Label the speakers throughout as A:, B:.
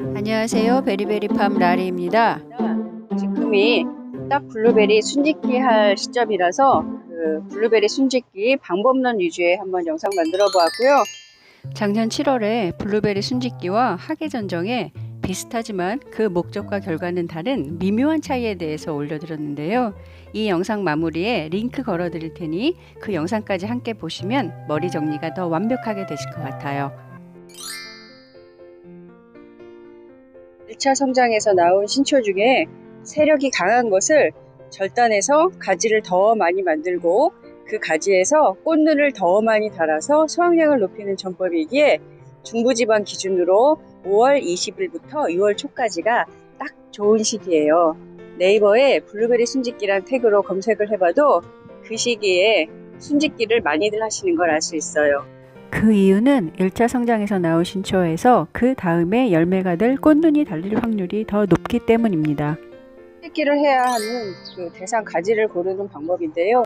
A: 안녕하세요. 베리베리팜 라리입니다.
B: 지금이 딱 블루베리 순짓기 할 시점이라서 그 블루베리 순짓기 방법론 위주의 한번 영상 만들어 보았고요.
A: 작년 7월에 블루베리 순짓기와 학예전정에 비슷하지만 그 목적과 결과는 다른 미묘한 차이에 대해서 올려드렸는데요. 이 영상 마무리에 링크 걸어 드릴 테니 그 영상까지 함께 보시면 머리 정리가 더 완벽하게 되실 것 같아요.
B: 1차 성장에서 나온 신초 중에 세력이 강한 것을 절단해서 가지를 더 많이 만들고 그 가지에서 꽃눈을 더 많이 달아서 수확량을 높이는 전법이기에 중부지방 기준으로 5월 20일부터 6월 초까지가 딱 좋은 시기예요. 네이버에 블루베리 순짓기란 태그로 검색을 해봐도 그 시기에 순짓기를 많이들 하시는 걸 알 수 있어요.
A: 그 이유는 1차 성장에서 나온 신초에서 그 다음에 열매가 될 꽃눈이 달릴 확률이 더 높기 때문입니다.
B: 찍기를 해야 하는 그 대상 가지를 고르는 방법인데요.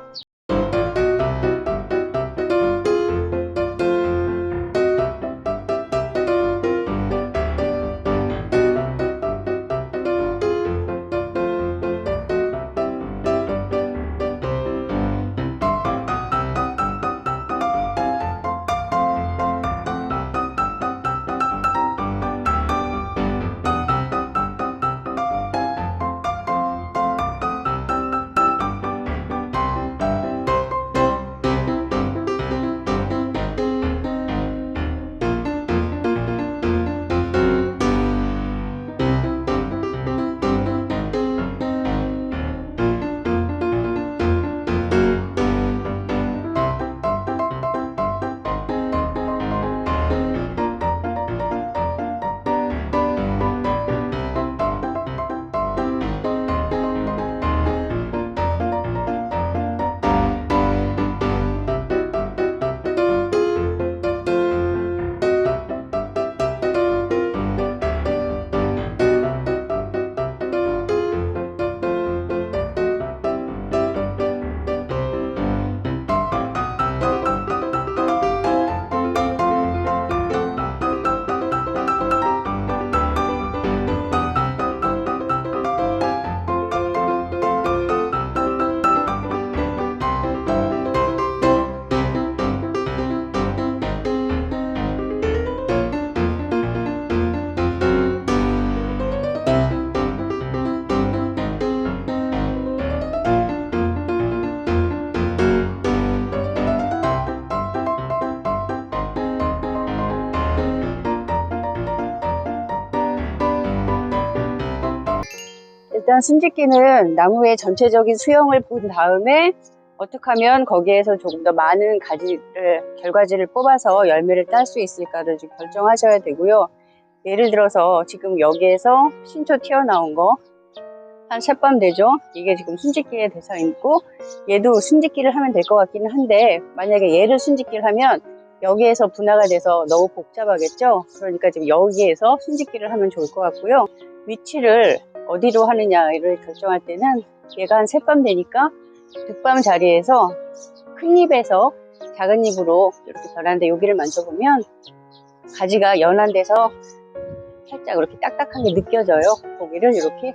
B: 일단 순짓기는 나무의 전체적인 수영을 본 다음에 어떻게 하면 거기에서 조금 더 많은 가지를 결과지를 뽑아서 열매를 딸 수 있을까를 좀 결정하셔야 되고요. 예를 들어서 지금 여기에서 신초 튀어나온 거한세번 되죠? 이게 지금 순짓기의 대상이고 얘도 순짓기를 하면 될 것 같기는 한데 만약에 얘를 순짓기를 하면 여기에서 분화가 돼서 너무 복잡하겠죠? 그러니까 지금 여기에서 순짓기를 하면 좋을 것 같고요. 위치를 어디로 하느냐를 결정할 때는 얘가 한 셋밤 되니까 득밤 자리에서 큰 잎에서 작은 잎으로 이렇게 변하는데 여기를 만져보면 가지가 연한 데서 살짝 이렇게 딱딱한 게 느껴져요. 거기를 이렇게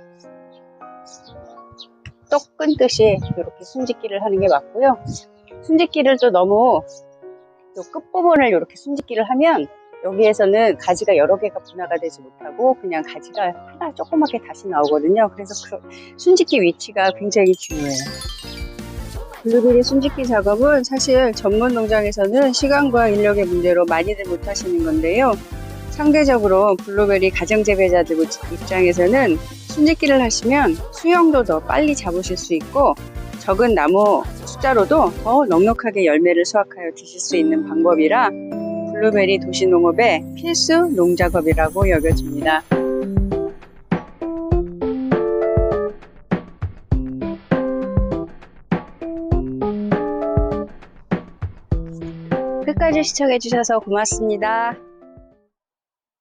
B: 떡 끊듯이 이렇게 순짓기를 하는 게 맞고요. 순짓기를 또 너무 요 끝부분을 이렇게 순짓기를 하면 여기에서는 가지가 여러 개가 분화가 되지 못하고 그냥 가지가 하나 조그맣게 다시 나오거든요. 그래서 그 순짓기 위치가 굉장히 중요해요. 블루베리 순짓기 작업은 사실 전문 농장에서는 시간과 인력의 문제로 많이들 못하시는 건데요. 상대적으로 블루베리 가정 재배자들 입장에서는 순짓기를 하시면 수영도 더 빨리 잡으실 수 있고 적은 나무 숫자로도 더 넉넉하게 열매를 수확하여 드실 수 있는 방법이라 블루베리 도시농업의 필수 농작업이라고 여겨집니다. 끝까지 시청해주셔서 고맙습니다.